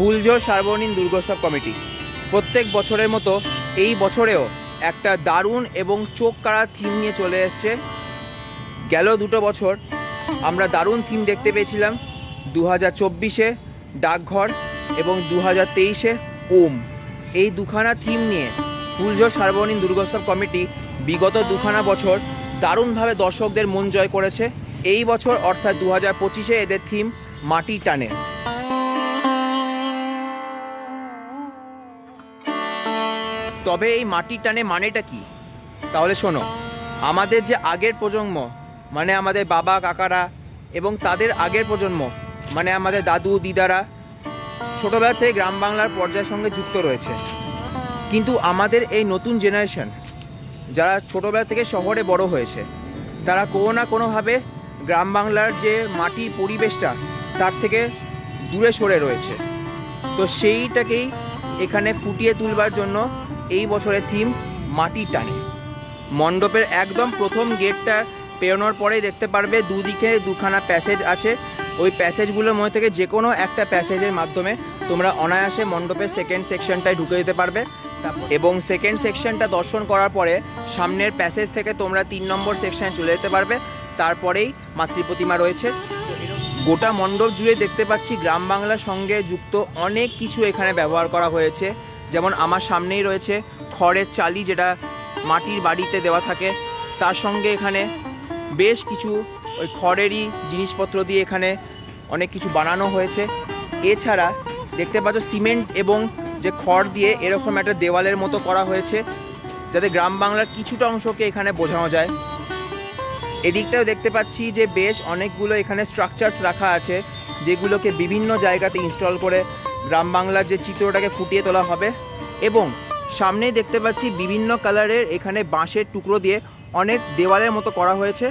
ফুলঝোর সার্বজনীন দুর্গোৎসব কমিটি। প্রত্যেক বছরের মতো এই বছরেও একটা দারুণ এবং চোখ কাড়া থিম নিয়ে চলে এসছে। গেল দুটো বছর, আমরা দারুণ থিম দেখতে পেয়েছিলাম। দু হাজার চব্বিশে ডাকঘর এবং দু হাজার তেইশে ওম। এই দুখানা থিম নিয়ে ফুলঝোর সার্বজনীন দুর্গোৎসব কমিটি বিগত দুখানা বছর দারুণভাবে দর্শকদের মন জয় করেছে। এই বছর, অর্থাৎ দু হাজার পঁচিশে এদের থিম মাটি টানে। তবে এই মাটির টানে মানেটা কি? তাহলে শোনো, আমাদের যে আগের প্রজন্ম মানে আমাদের বাবা, কাকারা এবং তাদের আগের প্রজন্ম মানে আমাদের দাদু, দিদারা, ছোটোবেলা থেকে গ্রাম বাংলার পর্যায়ের সঙ্গে যুক্ত রয়েছে। কিন্তু আমাদের এই নতুন জেনারেশন যারা ছোটোবেলা থেকে শহরে বড় হয়েছে, তারা কোনো না কোনোভাবে গ্রাম বাংলার যে মাটির পরিবেশটা, তার থেকে দূরে সরে রয়েছে। তো সেইটাকেই এখানে ফুটিয়ে তুলবার জন্য এই বছরের থিম, মাটি টানে। মণ্ডপের একদম প্রথম গেটটা পেরোনোর পরেই দেখতে পারবে দুদিকে দুখানা প্যাসেজ আছে। ওই প্যাসেজগুলোর মধ্যে থেকে যে কোনো একটা প্যাসেজের মাধ্যমে তোমরা অনায়াসে মণ্ডপের সেকেন্ড সেকশনটায় ঢুকে যেতে পারবে। এবং সেকেন্ড সেকশনটা দর্শন করার পরে সামনের প্যাসেজ থেকে তোমরা তিন নম্বর সেকশনে চলে যেতে পারবে। তারপরেই মাতৃ প্রতিমা রয়েছে। গোটা মণ্ডপ জুড়ে দেখতে পাচ্ছি গ্রাম বাংলার সঙ্গে যুক্ত অনেক কিছু এখানে ব্যবহার করা হয়েছে। যেমন আমার সামনেই রয়েছে খড়ের চালি যেটা মাটির বাড়িতে দেওয়া থাকে। তার সঙ্গে এখানে বেশ কিছু ওই খড়েরই জিনিসপত্র দিয়ে এখানে অনেক কিছু বানানো হয়েছে। এছাড়া দেখতে পাচ্ছ সিমেন্ট এবং যে খড় দিয়ে এরকম একটা দেওয়ালের মতো করা হয়েছে, যাতে গ্রাম বাংলার কিছুটা অংশকে এখানে বোঝানো যায়। এদিকটাও দেখতে পাচ্ছি যে বেশ অনেকগুলো এখানে স্ট্রাকচারস রাখা আছে, যেগুলোকে বিভিন্ন জায়গাতে ইনস্টল করে গ্রাম বাংলার যে চিত্রটাকে ফুটিয়ে তোলা হবে এবং সামনেই দেখতে পাচ্ছি বিভিন্ন কালারের এখানে বাঁশের টুকরো দিয়ে অনেক দেওয়ালের মতো করা হয়েছে।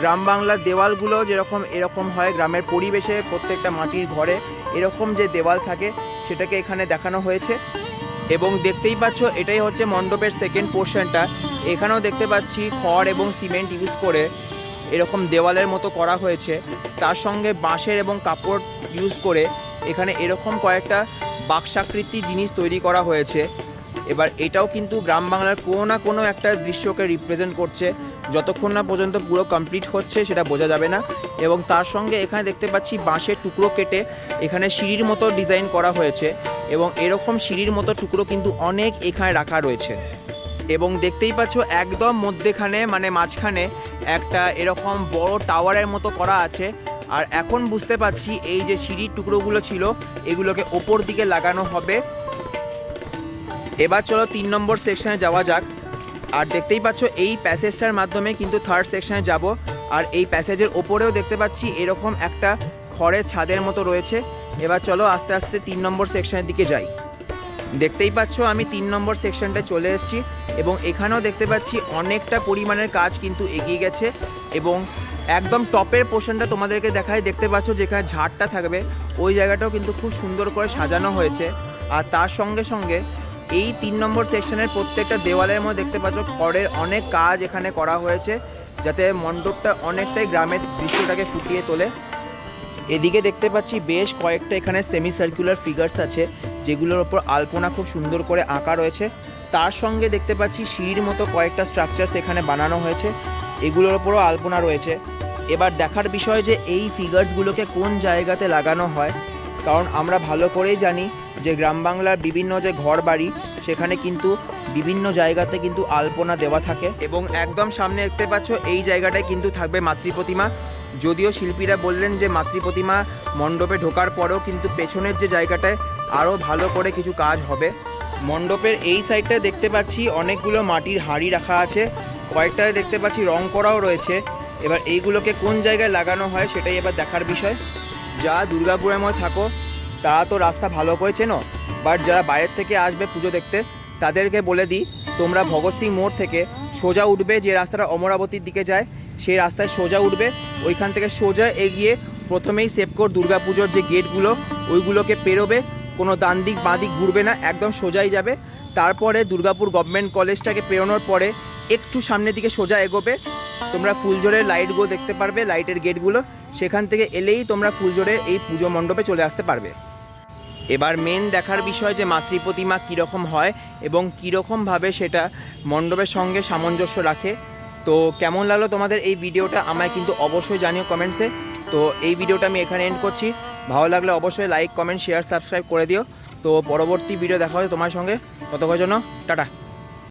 গ্রাম বাংলার দেওয়ালগুলো যেরকম এরকম হয়, গ্রামের পরিবেশে প্রত্যেকটা মাটির ঘরে এরকম যে দেওয়াল থাকে সেটাকে এখানে দেখানো হয়েছে। এবং দেখতেই পাচ্ছ এটাই হচ্ছে মণ্ডপের সেকেন্ড পোর্শনটা এখানেও দেখতে পাচ্ছি খড় এবং সিমেন্ট ইউজ করে এরকম দেওয়ালের মতো করা হয়েছে। তার সঙ্গে বাঁশের এবং কাপড় ইউজ করে এখানে এরকম কয়েকটা বাক্সাকৃতি জিনিস তৈরি করা হয়েছে। এবার এটাও কিন্তু গ্রাম বাংলার কোনো না কোনো একটা দৃশ্যকে রিপ্রেজেন্ট করছে। যতক্ষণ না পর্যন্ত পুরো কমপ্লিট হচ্ছে সেটা বোঝা যাবে না। এবং তার সঙ্গে এখানে দেখতে পাচ্ছি বাঁশের টুকরো কেটে এখানে সিঁড়ির মতো ডিজাইন করা হয়েছে এবং এরকম সিঁড়ির মতো টুকরো কিন্তু অনেক এখানে রাখা রয়েছে। এবং দেখতেই পাচ্ছ একদম মধ্যেখানে মানে মাঝখানে একটা এরকম বড় টাওয়ারের মতো করা আছে। আর এখন বুঝতে পারছি এই যে সিঁড়ির টুকরোগুলো ছিল, এগুলোকে ওপর দিকে লাগানো হবে। এবার চলো তিন নম্বর সেকশনে যাওয়া যাক। আর দেখতেই পাচ্ছ, এই প্যাসেজটার মাধ্যমে কিন্তু থার্ড সেকশনে যাব। আর এই প্যাসেজের ওপরেও দেখতে পাচ্ছি এরকম একটা খড়ের ছাদের মতো রয়েছে। এবার চলো আস্তে আস্তে তিন নম্বর সেকশনের দিকে যাই। দেখতেই পাচ্ছ, আমি তিন নম্বর সেকশনটায় চলে এসেছি এবং এখানেও দেখতে পাচ্ছি অনেকটা পরিমাণের কাজ কিন্তু এগিয়ে গেছে এবং একদম টপের পোর্শনটা তোমাদেরকে দেখায় দেখতে পাচ্ছ যেখানে ঝাড়টা থাকবে, ওই জায়গাটাও কিন্তু খুব সুন্দর করে সাজানো হয়েছে। আর তার সঙ্গে সঙ্গে এই তিন নম্বর সেকশনের প্রত্যেকটা দেওয়ালের মধ্যে দেখতে পাচ্ছ খড়ের অনেক কাজ এখানে করা হয়েছে, যাতে মণ্ডপটা অনেকটাই গ্রামের দৃশ্যটাকে ফুটিয়ে তোলে। এদিকে দেখতে পাচ্ছি বেশ কয়েকটা এখানে সেমি সার্কুলার ফিগার্স আছে, যেগুলোর ওপর আলপনা খুব সুন্দর করে আঁকা রয়েছে। তার সঙ্গে দেখতে পাচ্ছি সিঁড়ির মতো কয়েকটা স্ট্রাকচারস এখানে বানানো হয়েছে। এগুলোর ওপরও আলপনা রয়েছে। এবার দেখার বিষয় যে এই ফিগার্সগুলোকে কোন জায়গাতে লাগানো হয়, কারণ আমরা ভালো করেই জানি যে গ্রাম বাংলার বিভিন্ন যে ঘর বাড়ি সেখানে কিন্তু বিভিন্ন জায়গাতে কিন্তু আলপনা দেওয়া থাকে এবং একদম সামনে দেখতে পাচ্ছ এই জায়গাটায় কিন্তু থাকবে মাতৃ প্রতিমা। যদিও শিল্পীরা বললেন যে মাতৃ প্রতিমা মণ্ডপে ঢোকার পরেও কিন্তু পেছনের যে জায়গাটায় আরও ভালো করে কিছু কাজ হবে। মণ্ডপের এই সাইডটায় দেখতে পাচ্ছি অনেকগুলো মাটির হাঁড়ি রাখা আছে। কয়েকটায় দেখতে পাচ্ছি রং করাও রয়েছে। এবার এইগুলোকে কোন জায়গায় লাগানো হয় সেটাই এবার দেখার বিষয়। যা দুর্গাপুরের মধ্যে থাকো, তারা তো রাস্তা ভালো করে চেনো। বাট যারা বাইরের থেকে আসবে পুজো দেখতে, তাদেরকে বলে দিই, তোমরা ভগৎ সিং মোড় থেকে সোজা উঠবে যে রাস্তাটা অমরাবতীর দিকে যায়, সেই রাস্তায় সোজা উঠবে। ওইখান থেকে সোজা এগিয়ে প্রথমেই সেপকোর দুর্গাপুজোর যে গেটগুলো ওইগুলোকে পেরোবে। কোনো ডান দিক, বাঁ দিক ঘুরবে না, একদম সোজাই যাবে। তারপরে দুর্গাপুর গভর্নমেন্ট কলেজটাকে পেরোনোর পরে একটু সামনের দিকে সোজা এগোবে। তোমরা ফুলঝোরের লাইটগুলো দেখতে পারবে লাইটের গেটগুলো সেখান থেকে এলেই তোমরা ফুলঝোরের এই পুজো মণ্ডপে চলে আসতে পারবে। এবার মেন দেখার বিষয় যে মাতৃ প্রতিমা কীরকম হয় এবং কীরকমভাবে সেটা মণ্ডপের সঙ্গে সামঞ্জস্য রাখে। তো কেমন লাগল তোমাদের এই ভিডিওটা আমায় কিন্তু অবশ্যই জানিও কমেন্টসে তো এই ভিডিওটা আমি এখানে এন্ড করছি। ভালো লাগলে অবশ্যই লাইক কমেন্ট শেয়ার সাবস্ক্রাইব করে দিও। তো পরবর্তী ভিডিও দেখা হবে তোমার সঙ্গে। কতক্ষণ জন্য, টাটা।